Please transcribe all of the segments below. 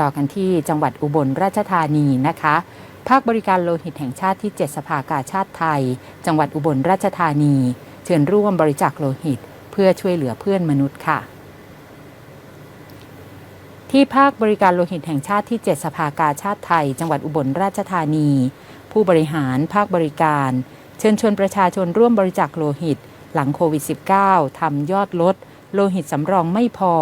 ต่อกันที่จังหวัดอุบลราชธานีนะคะ ภาคบริการโลหิตแห่งชาติที่ 7 สภากาชาติไทย จังหวัดอุบลราชธานี เชิญร่วมบริจาคโลหิต เพื่อช่วยเหลือเพื่อนมนุษย์ค่ะ ที่ภาคบริการโลหิตแห่งชาติที่ 7 สภากาชาติไทย จังหวัดอุบลราชธานี ผู้บริหารภาคบริการ เชิญชวนประชาชนร่วมบริจาคโลหิต หลังโควิด -19 ทำยอดลด โลหิตสำรองไม่พอ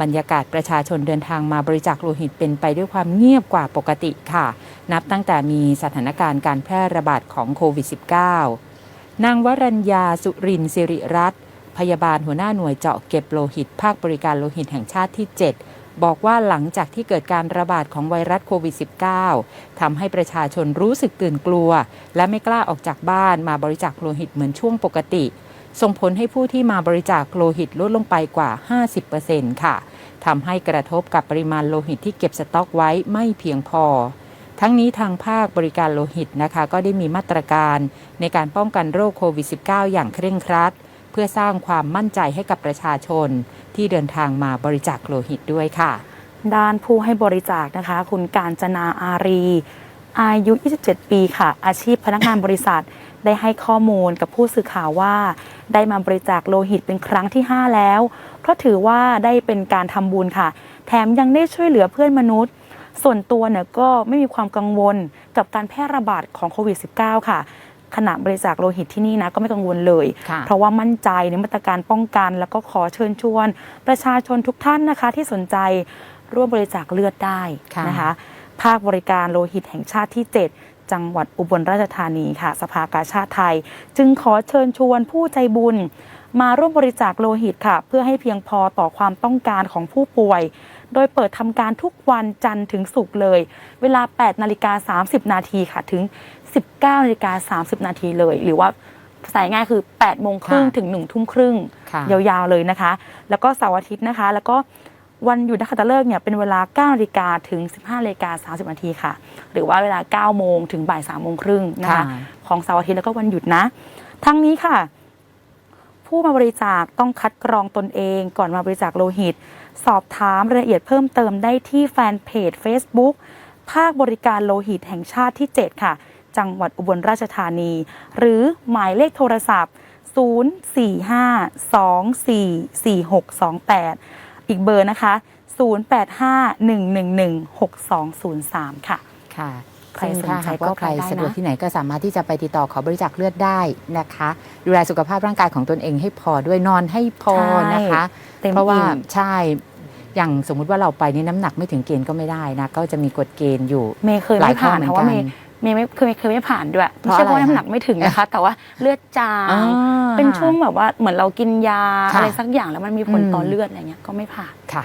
บรรยากาศประชาชนเดินทางมาบริจาคโลหิตเป็นไปด้วยความเงียบกว่าปกติค่ะ นับตั้งแต่มีสถานการณ์การแพร่ระบาดของโควิด -19 นางวรัญญาสุรินทร์สิริรัตน์พยาบาลหัวหน้าหน่วยเจาะเก็บโลหิต ภาคบริการโลหิตแห่งชาติที่ 7 บอกว่าหลังจากที่เกิดการระบาดของไวรัสโควิด -19 ทำให้ประชาชนรู้สึกตื่นกลัว และไม่กล้าออกจากบ้านมาบริจาคโลหิตเหมือนช่วงปกติ ส่งผลให้ผู้ที่มาบริจาคโลหิตลดลงไปกว่า 50%ค่ะทำให้กระทบกับปริมาณโลหิตที่เก็บสต็อกไว้ไม่เพียงพอ ทั้งนี้ทางภาคบริการโลหิตนะคะ ก็ได้มีมาตรการในการป้องกันโรคโควิด -19 อย่างเคร่งครัด เพื่อสร้างความมั่นใจให้กับประชาชน ที่เดินทางมาบริจาคโลหิตด้วยค่ะ ด้านผู้ให้บริจาคนะคะ คุณการจนาอารี อายุ 27 ปีค่ะ อาชีพพนักงานบริษัท ได้ให้ข้อมูลกับผู้สื่อข่าวว่า ได้มาบริจาคโลหิตเป็นครั้งที่ 5 แล้ว เพราะถือว่าได้เป็นการทำบุญค่ะ แถมยังได้ช่วยเหลือเพื่อนมนุษย์ ส่วนตัวเนี่ยก็ไม่มีความกังวลกับการแพร่ระบาดของโควิด -19 ค่ะขณะบริจาคโลหิตที่นี่นะก็ไม่กังวลเลยค่ะเพราะว่ามั่นใจในมาตรการป้องกัน แล้วก็ขอเชิญชวน ประชาชนทุกท่านนะคะ ที่สนใจร่วมบริจาคเลือดได้ค่ะนะคะ ภาคบริการโลหิตแห่งชาติที่ 7 จังหวัดอุบลราชธานีค่ะ สภากาชาติไทย จึงขอเชิญชวนผู้ใจบุญ มาร่วมบริจาคโลหิตค่ะ เพื่อให้เพียงพอต่อความต้องการของผู้ป่วย โดยเปิดทำการทุกวันจันทร์ถึงศุกร์เลย เวลา 8 นาฬิกา 30 นาทีค่ะถึง 19 นาฬิกา 30 นาทีเลย หรือว่าภาษาง่ายๆคือ8โมงครึ่งค่ะถึง1ทุ่มครึ่งค่ะยาวๆเลยนะคะ แล้วก็เสาร์อาทิตย์นะคะ แล้วก็ วันหยุดนักขัตฤกษ์เนี่ยเป็นเวลา9นาฬิกาถึง 15นาฬิกา30นาทีค่ะ หรือว่าเวลา 9 โมงถึงบ่าย3โมงครึ่งนะคะค่ะของเสาร์อาทิตย์แล้วก็วันหยุดนะ ทั้งนี้ค่ะ ผู้มาบริจาคต้องคัดกรองตนเองก่อนมาบริจาคโลหิต สอบถามรายละเอียดเพิ่มเติมได้ที่แฟนเพจ Facebook ภาคบริการโลหิตแห่งชาติที่ 7 ค่ะ จังหวัดอุบลราชธานี หรือหมายเลขโทรศัพท์ 045244628 อีกเบอร์นะคะ 0851116203 ค่ะ ค่ะใครซึ่งถ้าสนใจหากก็ว่าใครไปได้นะสะดวกที่ไหนก็สามารถที่จะไปติดต่อขอบริจาคเลือดได้นะคะ ดูแลสุขภาพร่างกายของตนเองให้พอด้วยนอนให้พอนะคะเต็มเพราะว่าอิ่มใช่อย่างสมมุติว่าเราไปนี่น้ำหนักไม่ถึงเกณฑ์ก็ไม่ได้นะ ก็จะมีกฎเกณฑ์อยู่เมย์เคยหลาไม่ยข้อผ่านเหมือนเพราะว่ากันเมย์ เมย์ไม่เคยเคยไม่ผ่านด้วยเพไม่ราะใช่เพราะอะไรว่าน้ำหคะนักไม่ถึงนะคะ แต่ว่าเลือดจางอ่าเป็นช่วงแบบว่าเหมือนเรากินยาค่ะอะไรสักอย่างแล้วมันมีผลต่ออมเลือดอะไรเงี้ยก็ไม่ผ่านค่ะ